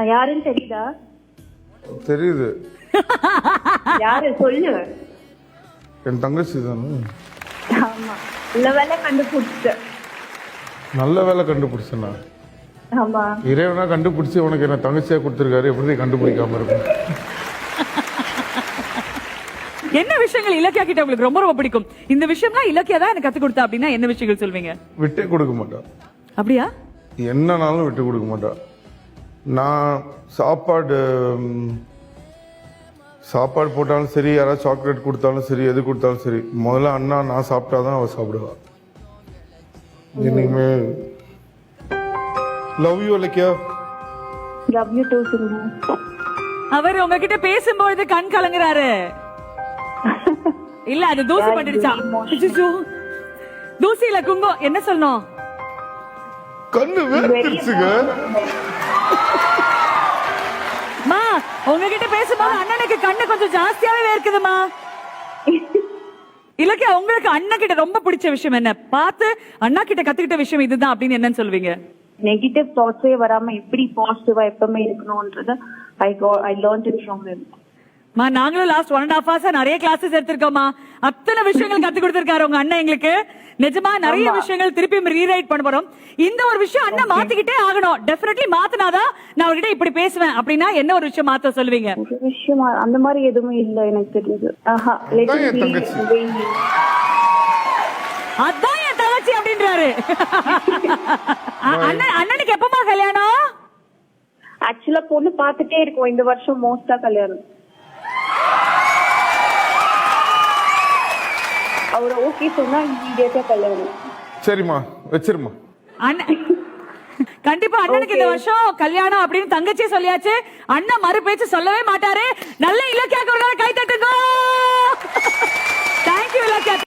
நான் யாருன்னு தெரியுதா? தெரியுது. யாரு? சொல்லு. என் தங்கச்சி தானே. ஆமா. நல்ல வேலை கண்டுபிடிச்சிட்டேன். நல்ல வேலை கண்டுபிடிச்சேண்ணா ஆமா. இறைவனா கண்டுபிடிச்சி உனக்கு என்ன தங்கச்சியா கொடுத்துருக்காரு? எப்படி கண்டுபிடிக்காம இருக்கும்? என்ன விஷயங்கள் இலக்கியா கிட்ட உங்களுக்கு ரொம்ப ரொம்ப பிடிக்கும்? இந்த விஷயம்லாம் இலக்கியா தான் எனக்கு கத்து கொடுத்தா அப்படின்னா என்ன விஷயங்கள் சொல்வீங்க? விட்டே கொடுக்க மாட்டான் அப்படியா? என்னனாலும் விட்டு கொடுக்க மாட்டான் நான் சாப்பாடு சாப்பாடு போட்டாலும் சரி யாராவது சாக்லேட் கொடுத்தாலும் சரி எது கொடுத்தாலும் சரி முதல்ல அண்ணா நான் சாப்பிட்டாதான் அவ சாப்பிடுவா. இனிமே love you Ilakkiya love you too அவர் உங்ககிட்ட பேசும்போது கண் கலங்குறாரு. இல்ல அது தூசி பட்டுடுச்சா அச்சச்சோ. தூசியில குங்கம் என்ன சொல்லணும்? கண்ணு வேர்த்துருச்சுங்க. மா உங்ககிட்ட பேசும்போது அண்ணனுக்கு கண்ணு கொஞ்சம் ஜாஸ்தியாவே வேர்க்குதுமா? இலக்கியா உங்களுக்கு அண்ணன் கிட்ட ரொம்ப பிடிச்ச விஷயம் என்ன? பார்த்து அண்ணா கிட்ட கத்துக்கிட்ட விஷயம் இதுதான் அப்படின்னு என்னன்னு சொல்வீங்க நெகட்டிவ் தாட்ஸே வராம எப்படி பாசிட்டிவா எப்பவுமே இருக்கணும்ன்றது I go I learn it from மா நாங்களும் last one and half hours நிறைய கிளாஸஸ் எடுத்திருக்கோமா அத்தனை விஷயங்கள் கத்து கொடுத்திருக்காரு உங்க அண்ணன் எங்களுக்கு. நிஜமா நிறைய விஷயங்கள் திருப்பி ரீரைட் பண்ண போறோம். இந்த ஒரு விஷயம் அண்ணன் மாத்திக்கிட்டே ஆகணும். டெஃபினெட்லி மாத்தினாதான் நான் அவர்கிட்ட இப்படி பேசுவேன். அப்படின்னா என்ன ஒரு விஷயம் மாத்த சொல்லுவீங்க? விஷயமா அந்த மாதிரி எதுவுமே இல்ல எனக்கு தெரியுது ஆஹா அதான் என் தங்கச்சி. அப்படின்றாரு. அண்ணன் அண்ணனுக்கு எப்பமா கல்யாணம்? ஆக்சுவலா பொண்ணு பாத்துட்டே இருக்கோம். இந்த வருஷம் மோஸ்டா கல்யாணம். அவர் ஓகே சொன்னா இமீடியட்டா கல்யாணம் சரிம்மா வச்சிருமா அண்ணன் கண்டிப்பா அண்ணனுக்கு இந்த வருஷம் கல்யாணம் அப்படின்னு தங்கச்சி சொல்லியாச்சு. அண்ணன் மறு பேச்சு சொல்லவே மாட்டாரு. நல்ல இலக்கியாக